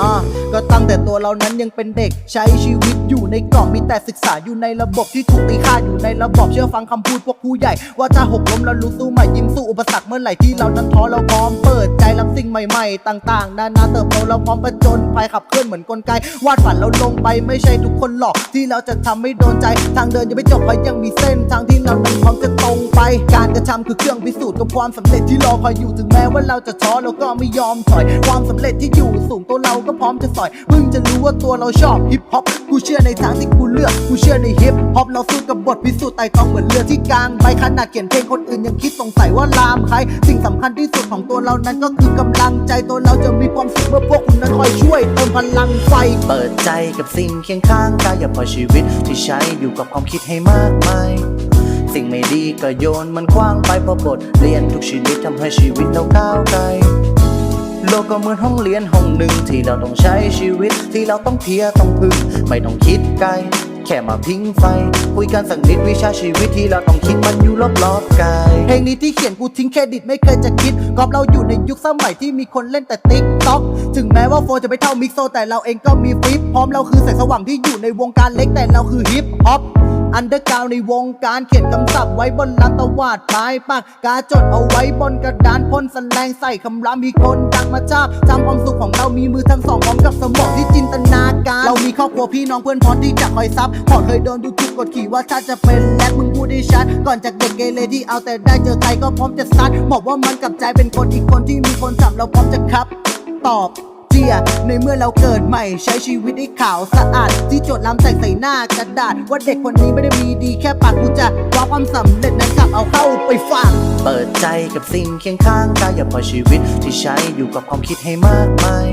อ่าก็ตั้งแต่ตัวเรานั้นยังเป็นเด็กใช้ชีวิตอยู่ในกล่องมีแต่ศึกษาอยู่ในระบบที่ถูกตีค่าอยู่ในระบบเชื่อฟังคำพูดพวกผู้ใหญ่ ว่าถ้าหกล้มแล้วรู้สู้ใหม่ยิ้มสู้อุปสรรคเมื่อไหร่ที่เรานั้นท้อเราพร้อมเปิดใจรับสิ่งใหม่ๆ ต่างๆ นานาเติบโตเราพร้อมประจนภัยขับเคลื่อนเหมือนกลไก วาดฝันเราลงไปไม่ใช่ทุกคนหรอกที่เราจะทำให้โดนใจ ทางเดินยังไม่จบเพราะยังมีเส้นทางที่เรานั้นพร้อมจะตรงไป การกระทำคือเครื่องพิสูจน์กับความสำเร็จที่รอคอยอยู่ถึงแม้ว่าเราจะท้อเราก็ไม่ยอมถอย ความสำเร็จที่อยู่สูงตัวเราก็พร้อมจะสอยเพิ่งจะรู้ว่าตัวเราชอบฮิปฮอปกูเชื่อในทางที่กูเลือกกูเชื่อในฮิปฮอปเราสู้กับบทพิสูจน์ไต่ตองเหมือนเรือที่กลางใบขนาดเขียนเพลงคนอื่นยังคิดสงสัยว่าลามใครสิ่งสำคัญที่สุดของตัวเรานั้นก็คือกำลังใจตัวเราจะมีความสุขเมื่อพวกคุณนั้นคอยช่วยเติมพลังไฟเปิดใจกับสิ่งเคียงข้างกายอย่าปล่อยชีวิตที่ใช้อยู่กับความคิดให้มากมายสิ่งไม่ดีก็โยนมันคว้างไปเพราะบทเรียนทุกชีวิตทำให้ชีวิตเราก้าวไกล โลกก็เหมือนห้องเรียนห้องหนึ่งที่เราต้องใช้ชีวิตที่เราต้องเพียรต้องพึ่ง ไม่ต้องคิดไกล แค่มาพิงไฟ คุยกันสักนิดวิชาชีวิตที่เราต้องคิดมันอยู่รอบๆกายเพลงนี้ที่เขียนกูทิ้งเครดิตไม่เคยจะคิดกอบเราอยู่ในยุคสมัยที่มีคนเล่นแต่ติ๊กต็อกถึงแม้ว่าโฟจะไม่เท่ามิกโซแต่เราเองก็มีฟิปพร้อมเราคือแสงสว่างที่อยู่ในวงการเล็กแต่เราคือฮิปฮอป อันเดอร์กราวในวงการเขียนคำศัพท์ไว้บนลาตวาดปลายปากกาจดเอาไว้บนกระดานพ่นสแลงใส่คำรามมีคนดังมาชาบจำความสุขของเรามีมือทั้งสองพร้อมกับสมองที่จินตนาการเรามีครอบครัวพี่น้องเพื่อนพ้องที่จะคอยซับพอเคยโดนดูถูกกดขี่ว่าถ้าจะเป็นแรกมึงพูดได้ชัดก่อนจากเด็กเกเรที่เอาแต่ได้เจอใครก็พร้อมจะซัดบอกว่ามันกลับใจเป็นคนอีกคนที่มีคนจับเราพร้อมจะครับ ตอบ เจีย ในเมื่อเราเกิดใหม่ใช้ชีวิตให้ขาวสะอาด ที่โจทย์ลำแต่งใส่หน้ากระดาษ ว่าเด็กคนนี้ไม่ได้มีดีแค่ปากกูจะว่าความสำเร็จนั้นกลับเอาเข้าไปฝากเปิดใจกับสิ่งเคียงข้างกายอย่าปล่อยชีวิตที่ใช้อยู่กับความคิดให้มากมาย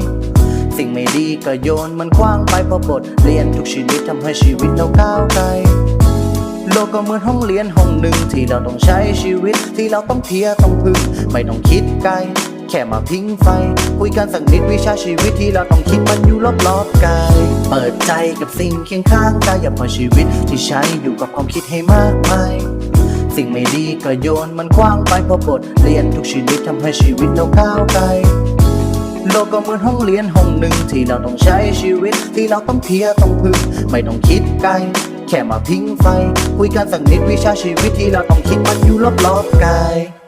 สิ่งไม่ดีก็โยนมันคว้างไปเพราะบทเรียนทุกชีวิตทำให้ชีวิตเราก้าวไกลโลกก็เหมือนห้องเรียนห้องหนึ่งที่เราต้องใช้ชีวิตที่เราต้องเพียรต้องพึ่งไม่ต้องคิดไกล แค่มาพิงไฟ คุยกันสักนิดวิชาชีวิตที่เราต้องคิดมันอยู่รอบๆกาย เปิดใจกับสิ่งเคียงข้างกายอย่าปล่อยชีวิตที่ใช้อยู่กับความคิดให้มากมายสิ่งไม่ดีก็โยนมันคว้างไปเพราะบทเรียนทุกชีวิตทำให้ชีวิตเราก้าวไกลโลกก็เหมือนห้องเรียนห้องหนึ่งที่เราต้องใช้ชีวิตที่เราต้องเพียรต้องพึ่งไม่ต้องคิดไกล แค่มาพิงไฟ คุยกันสักนิดวิชาชีวิตที่เราต้องคิดมันอยู่รอบๆกาย